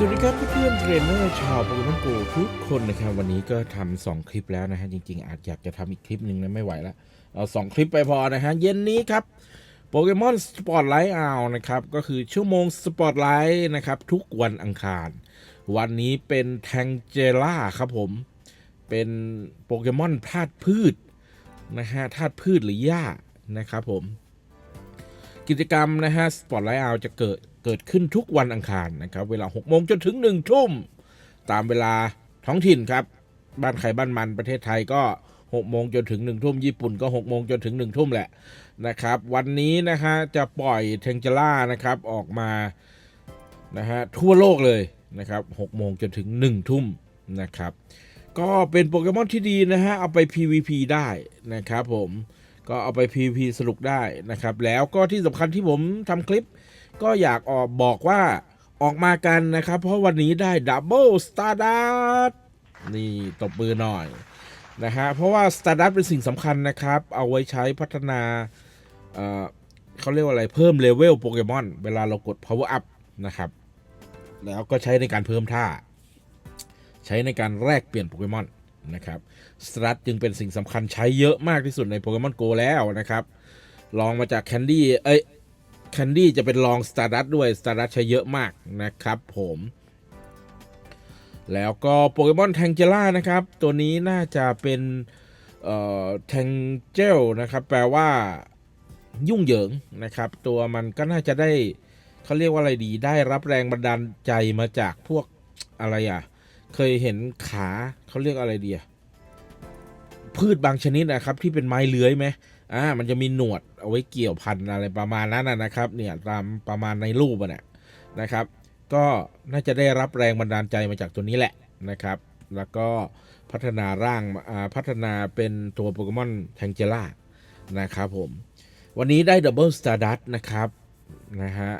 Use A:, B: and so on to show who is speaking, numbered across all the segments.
A: สวัสดีครับเพื่อนเทรนเนอร์ชาวโปเกมอนโกทุกคนนะครับวันนี้ก็ทำสองคลิปแล้วนะฮะจริง ๆ อาจอยากจะทำอีกคลิปหนึ่งนะไม่ไหวแล้วเอาสองคลิปไปพอนะฮะเย็นนี้ครับโปเกมอนสปอตไลท์เอานะครับก็คือชั่วโมงสปอตไลท์นะครับทุกวันอังคาร วันนี้เป็นแทงเจล่าครับผม เป็นโปเกมอนธาตุพืชนะฮะธาตุพืชหรือหญ้านะครับผม กิจกรรมนะฮะสปอตไลท์เอาจะเกิด เกิดขึ้นทุกวันอังคารนะครับ เวลา6โมงจนถึง1ทุ่ม ตามเวลาท้องถิ่นครับ บ้านใครบ้านมันประเทศไทยก็6โมงจนถึง1ทุ่มญี่ปุ่นก็6โมงจนถึง1ทุ่มแหละนะครับ วันนี้นะฮะจะปล่อยเทงเจล่านะครับออกมานะฮะทั่วโลกเลยนะครับ6โมงจนถึง1ทุ่มนะครับ ก็เป็นโปเกมอนที่ดีนะฮะเอาไป PVP ได้นะครับผมก็เอาไป PVP สนุกได้นะครับ แล้วก็ที่สำคัญที่ผมทำคลิป ก็อยากออกบอกว่าออกมากันนะครับ เพราะวันนี้ได้ดับเบิลสตาร์ดัตนี่ตบมือหน่อยนะฮะเพราะว่าสตาร์ดัตเป็นสิ่งสำคัญนะครับ เอาไว้ใช้พัฒนาเเขาเรียกว่าอะไรเพิ่มเลเวลโปเกมอนเวลาเรากด power up นะครับ แล้วก็ใช้ในการเพิ่มท่า ใช้ในการแลกเปลี่ยนโปเกมอนนะครับสตาร์ดจึงเป็นสิ่งสำคัญใช้เยอะมากที่สุดในโปเกมอนโกแล้วนะครับลองมาจากแคนดี้เอ้ย แคนดี้จะเป็นลองสตาร์ดัตด้วยสตาร์ดัตใช้เยอะมากนะครับผมแล้วก็โปเกมอนแทงเจล่านะครับ ตัวนี้น่าจะเป็นแทงเจลนะครับ แปลว่ายุ่งเหยิงนะครับ ตัวมันก็น่าจะได้เขาเรียกว่าอะไรดี ได้รับแรงบันดาลใจมาจากพวกอะไรอะ เคยเห็นขาเขาเรียกอะไรดีอะพืชบางชนิดนะครับ ที่เป็นไม้เลื้อยไหม อ่ามันจะมีหนวดเอาไว้เกี่ยวพันอะไรประมาณนั้นนะครับ เนี่ยตามประมาณในรูปอะเนี่ยนะครับ ก็น่าจะได้รับแรงบันดาลใจมาจากตัวนี้แหละนะครับ แล้วก็พัฒนาร่างอ่าพัฒนาเป็นตัวโปเกมอนแทงเจล่านะครับผม วันนี้ได้ดับเบิลสตาร์ดัตนะครับนะฮะ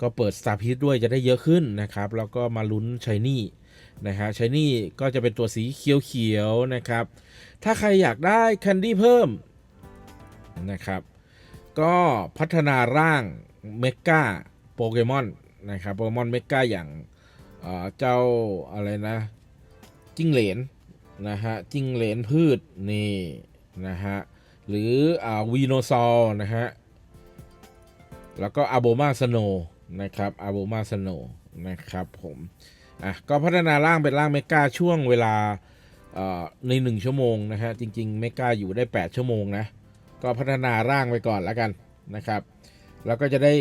A: ก็เปิดสตาร์พีซด้วยจะได้เยอะขึ้นนะครับ แล้วก็มาลุ้นชายนี่นะฮะชายนี่ก็จะเป็นตัวสีเขียวๆนะครับ ถ้าใครอยากได้แคนดี้เพิ่ม นะครับ ก็พัฒนาร่างเมกาโปเกมอนนะครับโปเกมอนเมกาอย่างเจ้าอะไรนะจิ้งเหลนนะฮะจิ้งเหลนพืชนี่นะฮะหรืออวีโนซอลนะฮะแล้วก็อาโบมาสโนนะครับอาโบมาสโนนะครับผมอะก็พัฒนาร่างเป็นร่างเมกาช่วงเวลาใน 1 ชั่วโมงนะฮะจริง ๆ เมกาอยู่ได้ 8 ชั่วโมงนะ ก็พัฒนาร่างไปก่อนแล้วกันนะครับ แล้วก็จะได้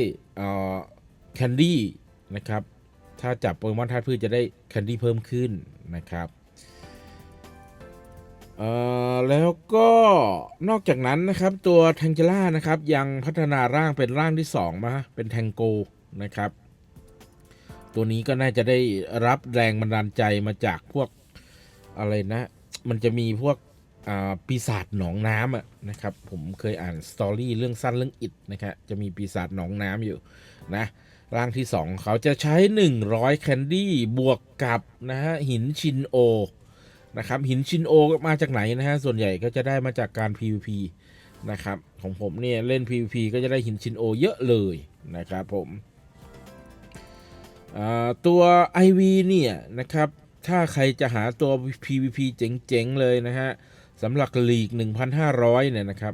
A: แคนดี้นะครับ ถ้าจับโปเกมอนธาตุพืชจะได้แคนดี้เพิ่มขึ้นนะครับแล้วก็นอกจากนั้นนะครับตัวแทงเจล่านะครับยังพัฒนาร่างเป็นร่างที่ 2 มาเป็นแทงโกนะครับ ตัวนี้ก็น่าจะได้รับแรงบันดาลใจมาจากพวกอะไรนะ มันจะมีพวก ปีศาจหนองน้ำอะนะครับ ผมเคยอ่านสตอรี่เรื่องสั้นเรื่องอิดนะครับจะมีปีศาจหนองน้ำอยู่นะร่างที่ 2 เขาจะใช้ 100 แคนดี้บวกกับนะฮะหินชินโอนะครับหินชินโอมาจากไหนนะฮะส่วนใหญ่ก็จะได้มาจากการ PVP นะครับของผมเนี่ยเล่น PVP ก็จะได้หินชินโอเยอะเลยนะครับผมตัว IV เนี่ยนะครับถ้าใครจะหาตัว PVP เจ๋งๆเลยนะฮะ สำหรับลีก 1,500 เนี่ยนะครับ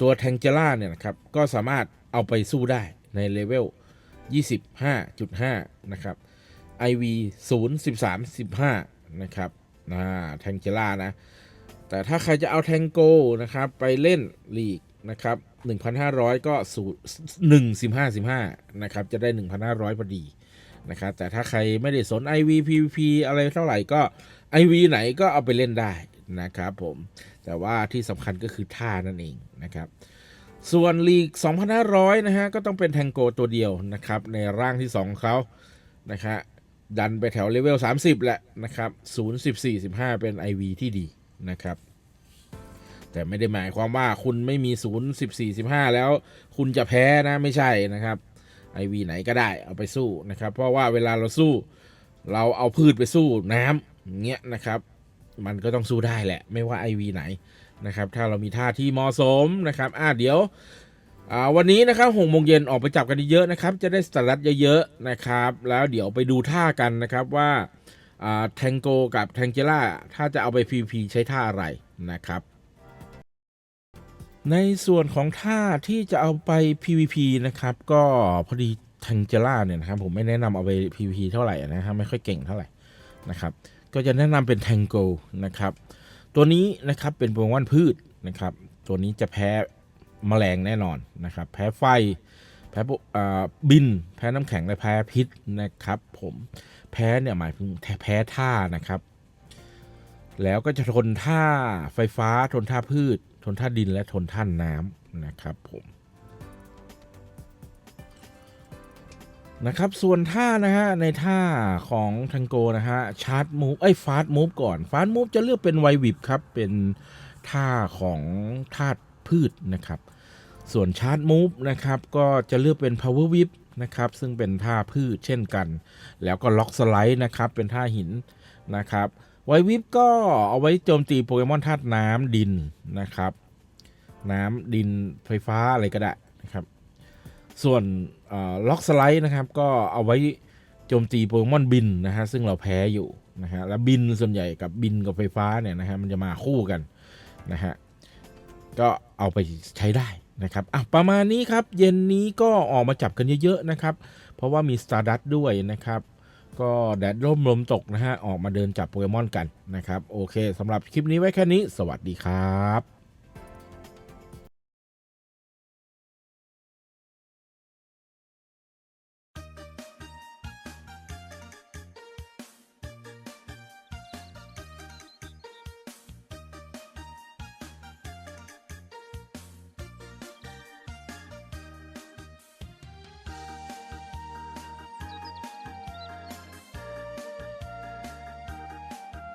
A: ตัวแทงเจล่าเนี่ยนะครับ ก็สามารถเอาไปสู้ได้ในเลเวล 25.5 นะครับ IV 0 13 15 นะครับนะแทงเจล่านะ แต่ถ้าใครจะเอาแทงโกนะครับ ไปเล่นลีกนะครับ 1,500 ก็สู1 15 15 นะครับ จะได้ 1,500 พอดีนะครับแต่ถ้าใครไม่ได้สน IV PVP อะไรเท่าไหร่ก็ IV ไหนก็เอาไปเล่นได้ นะครับผม แต่ว่าที่สำคัญก็คือท่านั่นเองนะครับ ส่วนลีก 2,500 นะฮะ ก็ต้องเป็นแทงโกตัวเดียวนะครับ ในร่างที่2ของเขานะครับดันไปแถวเลเวล 30 แหละนะครับ0 14 15 เป็น IV ที่ดีนะครับ แต่ไม่ได้หมายความว่าคุณไม่มี 0 14 15 แล้วคุณจะแพ้นะไม่ใช่นะครับ IV ไหนก็ได้เอาไปสู้นะครับ เพราะว่าเวลาเราสู้ เราเอาพืชไปสู้น้ำเงี้ยนะครับ มันก็ต้องสู้ได้แหละ ไม่ว่า IV ไหนนะครับ ถ้าเรามีท่าที่เหมาะสมนะครับอ่าเดี๋ยววันนี้นะครับหกโมงเย็นออกไปจับกันเยอะนะครับ จะได้สตาร์ทเยอะๆนะครับ แล้วเดี๋ยวไปดูท่ากันนะครับว่าอ่าแทงโกกับแทงเจล่าถ้าจะเอาไป PVP ใช้ท่าอะไรนะครับ ในส่วนของท่าที่จะเอาไป PVP นะครับ ก็พอดีแทงเจล่าเนี่ยนะครับผมไม่แนะนำเอาไป PVP เท่าไหร่นะครับไม่ค่อยเก่งเท่าไหร่นะครับ ก็จะแนะนำเป็นแทงโกนะครับ ตัวนี้นะครับเป็นโปเกมอนพืชนะครับ ตัวนี้จะแพ้แมลงแน่นอนนะครับ แพ้ไฟ แพ้บิน แพ้น้ำแข็งและแพ้พิษนะครับ ผมแพ้เนี่ยหมายถึงแพ้ท่านะครับ แล้วก็จะทนท่าไฟฟ้า ทนท่าพืช ทนท่าดินและทนท่าน้ำนะครับผม นะครับ ส่วนท่านะฮะ ในท่าของทังโกนะฮะ ชาร์จมูฟไอ้ฟาสมูฟก่อน ฟาสมูฟจะเลือกเป็นไววิบครับ เป็นท่าของธาตุพืชนะครับ ส่วนชาร์จมูฟนะครับ ก็จะเลือกเป็น power whip นะครับ ซึ่งเป็นท่าพืชเช่นกัน แล้วก็ล็อกสไลด์นะครับ เป็นท่าหินนะครับ ไววิปก็เอาไว้โจมตีโปเกมอนธาตุน้ำดินนะครับ น้ำดินไฟฟ้าอะไรก็ได้ ส่วนล็อกสไลด์นะครับ ก็เอาไว้โจมตีโปเกมอนบินนะฮะซึ่งเราแพ้อยู่นะฮะแล้วบินส่วนใหญ่กับบินกับไฟฟ้าเนี่ยนะฮะมันจะมาคู่กันนะฮะก็เอาไปใช้ได้นะครับอะประมาณนี้ครับ เย็นนี้ก็ออกมาจับกันเยอะๆนะครับ เพราะว่ามี Stardust ด้วยนะครับ ก็แดดร่มลมตกนะฮะออกมาเดินจับโปเกมอนกันนะครับ โอเคสำหรับคลิปนี้ไว้แค่นี้ สวัสดีครับ